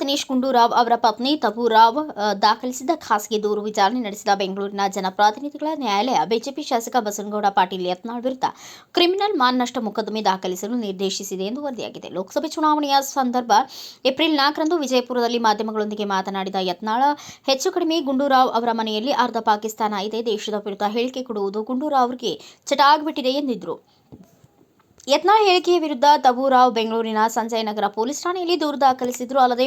ದಿನೇಶ್ ಗುಂಡೂರಾವ್ ಅವರ ಪತ್ನಿ ತಬು ರಾವ್ ದಾಖಲಿಸಿದ ಖಾಸಗಿ ದೂರು ವಿಚಾರಣೆ ನಡೆಸಿದ ಬೆಂಗಳೂರಿನ ಜನಪ್ರತಿನಿಧಿಗಳ ನ್ಯಾಯಾಲಯ, ಬಿಜೆಪಿ ಶಾಸಕ ಬಸನಗೌಡ ಪಾಟೀಲ್ ಯತ್ನಾಳ್ ವಿರುದ್ಧ ಕ್ರಿಮಿನಲ್ ಮಾನನಷ್ಟ ಮೊಕದ್ದಮೆ ದಾಖಲಿಸಲು ನಿರ್ದೇಶಿಸಿದೆ ಎಂದು ವರದಿಯಾಗಿದೆ. ಲೋಕಸಭೆ ಚುನಾವಣೆಯ ಸಂದರ್ಭ ಏಪ್ರಿಲ್ ನಾಲ್ಕರಂದು ವಿಜಯಪುರದಲ್ಲಿ ಮಾಧ್ಯಮಗಳೊಂದಿಗೆ ಮಾತನಾಡಿದ ಯತ್ನಾಳ, ಹೆಚ್ಚು ಕಡಿಮೆ ಗುಂಡೂರಾವ್ ಅವರ ಮನೆಯಲ್ಲಿ ಅರ್ಧ ಪಾಕಿಸ್ತಾನ ಇದೆ, ದೇಶದ ವಿರುದ್ಧ ಹೇಳಿಕೆ ಕೊಡುವುದು ಗುಂಡೂರಾವ್ ಅವರಿಗೆ ಚಟ ಆಗಿಬಿಟ್ಟಿದೆ ಎಂದಿದ್ರು. ಯತ್ನಾಳ್ ಹೇಳಿಕೆಯ ವಿರುದ್ಧ ತಬೂರಾವ್ ಬೆಂಗಳೂರಿನ ಸಂಜಯ್ ನಗರ ಪೊಲೀಸ್ ಠಾಣೆಯಲ್ಲಿ ದೂರು ದಾಖಲಿಸಿದ್ರು. ಅಲ್ಲದೆ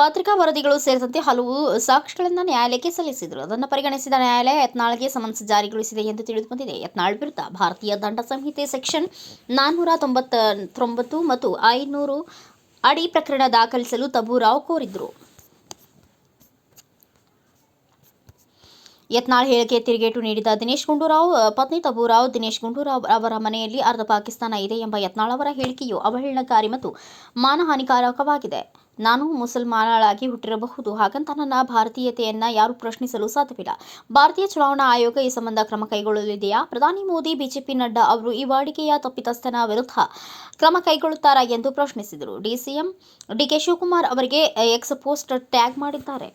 ಪತ್ರಿಕಾ ವರದಿಗಳು ಸೇರಿದಂತೆ ಹಲವು ಸಾಕ್ಷಿಗಳನ್ನು ನ್ಯಾಯಾಲಯಕ್ಕೆ ಸಲ್ಲಿಸಿದರು. ಅದನ್ನು ಪರಿಗಣಿಸಿದ ನ್ಯಾಯಾಲಯ ಯತ್ನಾಳ್ಗೆ ಸಮನ್ಸ್ ಜಾರಿಗೊಳಿಸಿದೆ ಎಂದು ತಿಳಿದು ಬಂದಿದೆ ಯತ್ನಾಳ್ ವಿರುದ್ಧ ಭಾರತೀಯ ದಂಡ ಸಂಹಿತೆ ಸೆಕ್ಷನ್ ನಾನ್ನೂರ ತೊಂಬತ್ತೊಂಬತ್ತು ಮತ್ತು ಐನೂರು ಅಡಿ ಪ್ರಕರಣ ದಾಖಲಿಸಲು ತಬೂರಾವ್ ಕೋರಿದ್ರು. ಯತ್ನಾಳ್ ಹೇಳಿಕೆ ತಿರುಗೇಟು ನೀಡಿದ ದಿನೇಶ್ ಗುಂಡೂರಾವ್ ಪತ್ನಿ ತಬೂರಾವ್, ದಿನೇಶ್ ಗುಂಡೂರಾವ್ ಅವರ ಮನೆಯಲ್ಲಿ ಅರ್ಧ ಪಾಕಿಸ್ತಾನ ಇದೆ ಎಂಬ ಯತ್ನಾಳ್ ಅವರ ಹೇಳಿಕೆಯು ಅವಹೇಳನಕಾರಿ ಮತ್ತು ಮಾನಹಾನಿಕಾರಕವಾಗಿದೆ. ನಾನು ಮುಸಲ್ಮಾನಳಾಗಿ ಹುಟ್ಟಿರಬಹುದು. ಹಾಗಂತ ನನ್ನ ಭಾರತೀಯತೆಯನ್ನ ಯಾರು ಪ್ರಶ್ನಿಸಲು ಸಾಧ್ಯವಿಲ್ಲ. ಭಾರತೀಯ ಚುನಾವಣಾ ಆಯೋಗ ಈ ಸಂಬಂಧ ಕ್ರಮ ಕೈಗೊಳ್ಳಲಿದೆಯಾ? ಪ್ರಧಾನಿ ಮೋದಿ, ಬಿಜೆಪಿ ನಡ್ಡಾ ಅವರು ಈ ವಾಡಿಕೆಯ ತಪ್ಪಿತಸ್ಥನ ವಿರುದ್ಧ ಕ್ರಮ ಕೈಗೊಳ್ಳುತ್ತಾರಾ ಎಂದು ಪ್ರಶ್ನಿಸಿದರು. ಡಿಸಿಎಂ ಡಿಕೆ ಶಿವಕುಮಾರ್ ಅವರಿಗೆ ಎಕ್ಸ್ ಪೋಸ್ಟ್ ಟ್ಯಾಗ್ ಮಾಡಿದ್ದಾರೆ.